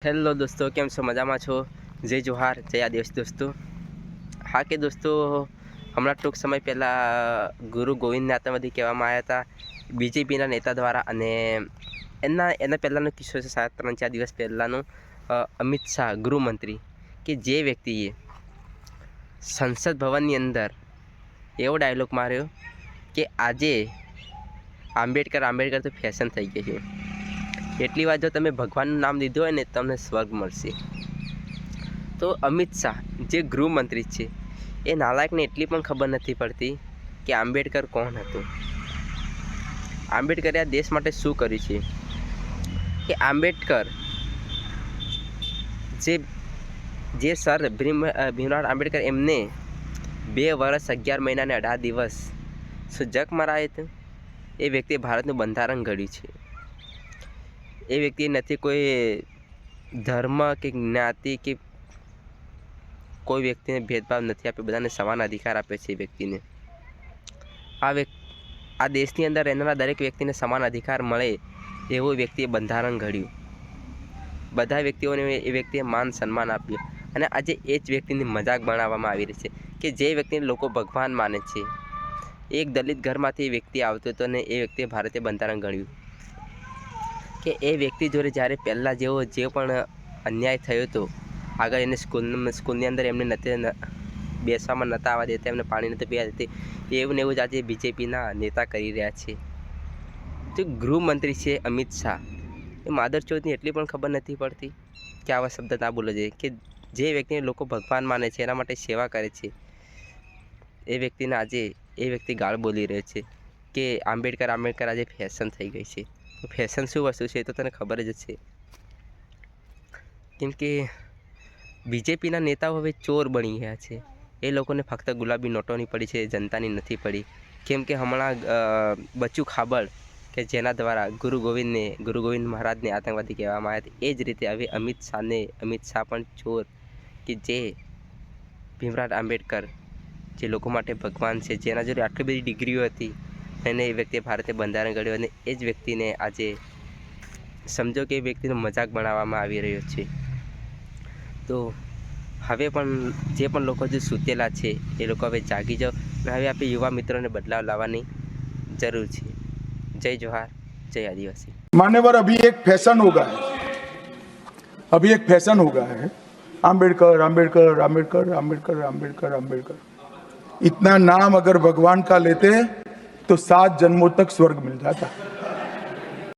Hello દોસ્તો, કેમ છો? મજામાં છો? જય જોહાર, જય આદિવાસી દોસ્તો. હા કે દોસ્તો, હમણાં ટૂંક સમય પહેલાં ગુરુ ગોવિંદને આતંકવાદી કહેવામાં આવ્યા હતા, બીજેપીના નેતા દ્વારા અને એના એના પહેલાંનો કિસ્સો છે સાત, ત્રણ, ચાર દિવસ પહેલાંનો. અમિત શાહ, ગૃહમંત્રી, કે જે વ્યક્તિએ સંસદ ભવનની અંદર એવો ડાયલોગ માર્યો કે આજે આંબેડકર આંબેડકર તો ફેશન થઈ ગઈ છે. એટલી વાર જો તમે ભગવાનનું નામ લીધું હોય ને, તમને સ્વર્ગ મળશે. તો અમિત શાહ, જે ગૃહમંત્રી છે, એ નાલાયકને એટલી પણ ખબર નથી પડતી કે આંબેડકર કોણ હતું. આંબેડકરે આ દેશ માટે શું કર્યું છે? કે આંબેડકર જે જે સર ભીમ ભીમરાવ આંબેડકર એમને બે વર્ષ અગિયાર મહિના અને અઢાર દિવસ, શું જગ મરાય એ વ્યક્તિએ ભારતનું બંધારણ ઘડ્યું છે. એ વ્યક્તિ નથી કોઈ ધર્મ કે જ્ઞાતિ કે કોઈ વ્યક્તિને ભેદભાવ નથી આપ્યો. બધાને સમાન અધિકાર આપે છે એ વ્યક્તિને. આ વ્યક્તિ આ દેશની અંદર રહેનારા દરેક વ્યક્તિને સમાન અધિકાર મળે એવું વ્યક્તિએ બંધારણ ઘડ્યું. બધા વ્યક્તિઓને એ વ્યક્તિએ માન સન્માન આપ્યું. અને આજે એ જ વ્યક્તિની મજાક બનાવવામાં આવી રહી છે કે જે વ્યક્તિને લોકો ભગવાન માને છે. એક દલિત ઘરમાંથી વ્યક્તિ આવતો હતો અને એ વ્યક્તિએ ભારતીય બંધારણ ઘડ્યું. કે એ વ્યક્તિ જોડે જ્યારે પહેલાં જેવો જે પણ અન્યાય થયો હતો, આગળ એને સ્કૂલ સ્કૂલની અંદર એમને નથી બેસવામાં નહોતા આવવા દેતા, એમને પાણી નથી પીવા દેતી એવું ને એવું જ આજે બીજેપીના નેતા કરી રહ્યા છે. જે ગૃહમંત્રી છે અમિત શાહ. એ માદર ચૌધની એટલી પણ ખબર નથી પડતી કે આવા શબ્દ ના બોલવો જોઈએ કે જે વ્યક્તિને લોકો ભગવાન માને છે, એના માટે સેવા કરે છે. એ વ્યક્તિને આજે એ વ્યક્તિ ગાળ બોલી રહ્યો છે કે આંબેડકર આંબેડકર આજે ફેશન થઈ ગઈ છે. ફેશન શું વસ્તુ છે એ તો તને ખબર જ છે કેમ કે બીજેપીના નેતાઓ હવે ચોર બની ગયા છે. એ લોકોને ફક્ત ગુલાબી નોટોની પડી છે, જનતાની નથી પડી. કેમ કે હમણાં બચ્ચું ખાબડ કે જેના દ્વારા ગુરુ ગોવિંદને, ગુરુ ગોવિંદ મહારાજને આતંકવાદી કહેવામાં આવ્યા એ જ રીતે હવે અમિત શાહને, અમિત શાહ પણ ચોર કે જે ભીમરાજ આંબેડકર જે લોકો માટે ભગવાન છે, જેના જોડે આટલી બધી ડિગ્રીઓ હતી અને એ વ્યક્તિએ ભારતીય બંધારણ ઘડ્યું અને એ જ વ્યક્તિને આજે સમજો કે એ વ્યક્તિનો મજાક બનાવવામાં આવી રહ્યો છે તો હવે પણ જે પણ લોકો જે સૂતેલા છે એ લોકો હવે જાગી જાઓ અને હવે આપણે યુવા મિત્રોને બદલાવ લાવવાની જરૂર છે જય જોહાર જય આદિવાસી मान्यवर अभी एक फैशन हो गया है अभी एक फैशन हो गया है आम्बेडकर आम्बेडकर आम्बेडकर आम्बेडकर आम्बेडकर आम्बेडकर इतना नाम अगर भगवान का लेते तो सात जन्मों तक स्वर्ग मिल जाता